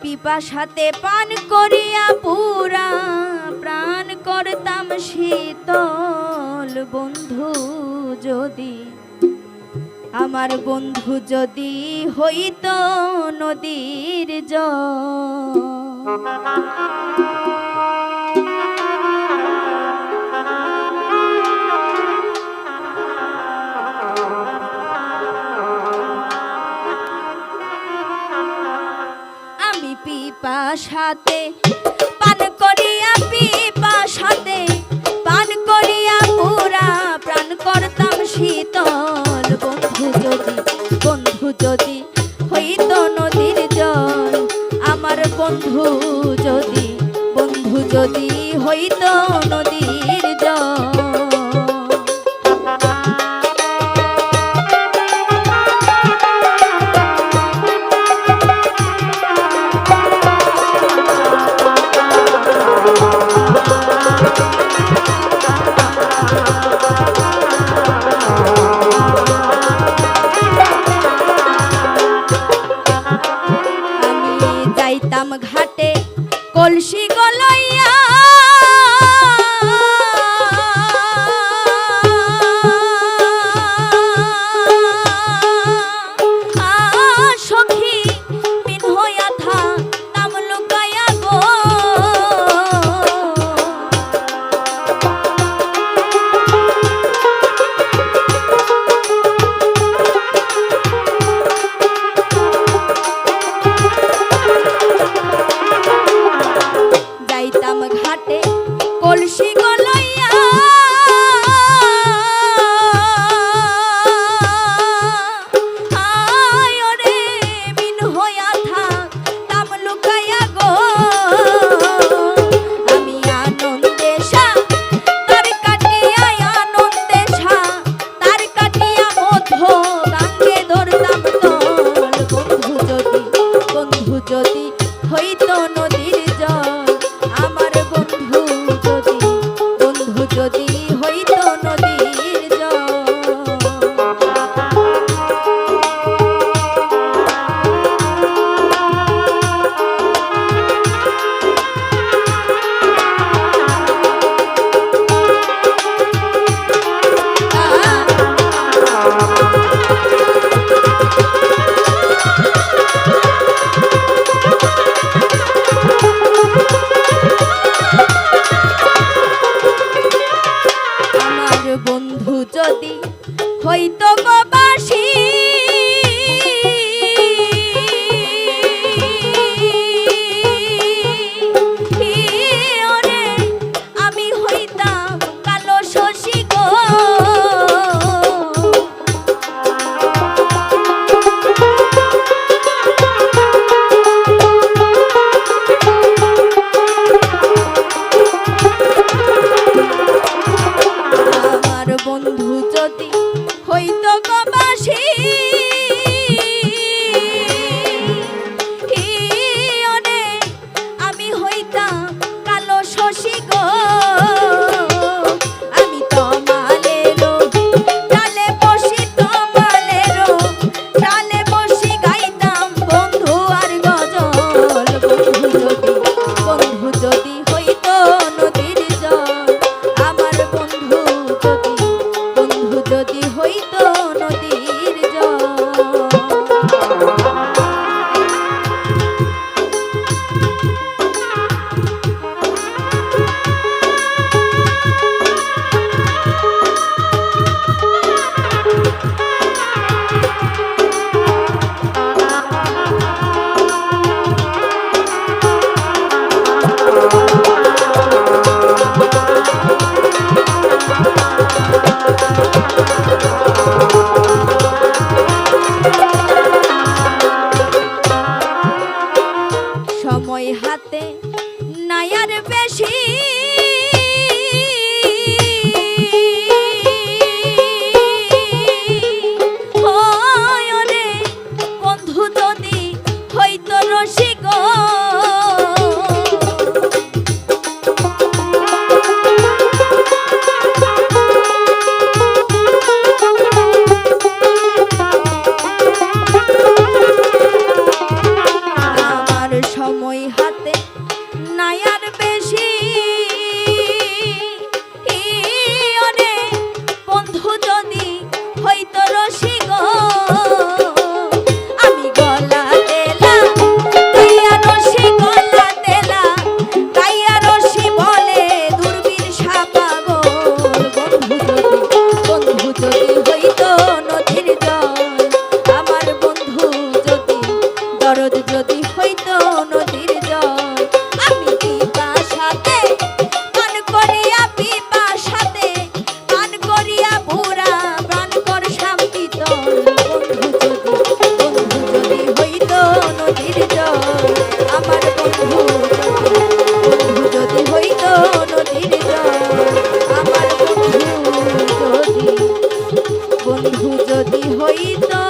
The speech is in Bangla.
পিপাসাতে পান করিয়া পুরা প্রাণ করতাম শীতল বন্ধু যদি, আমার বন্ধু যদি হইত নদীর জল। পিপাসাতে, পান করিয়া পিপাসাতে, পান করিয়া পুরা প্রাণ করতাম শীতল। বন্ধু যদি বন্ধু যদি, হইত নদীর জল। আমার বন্ধু যদি বন্ধু যদি হইত নদীর যাইতাম ঘাটে কলসি গলাইয়া যদি হইত নদীর বন্ধু যদি chicos. বন্ধু যদি হইতো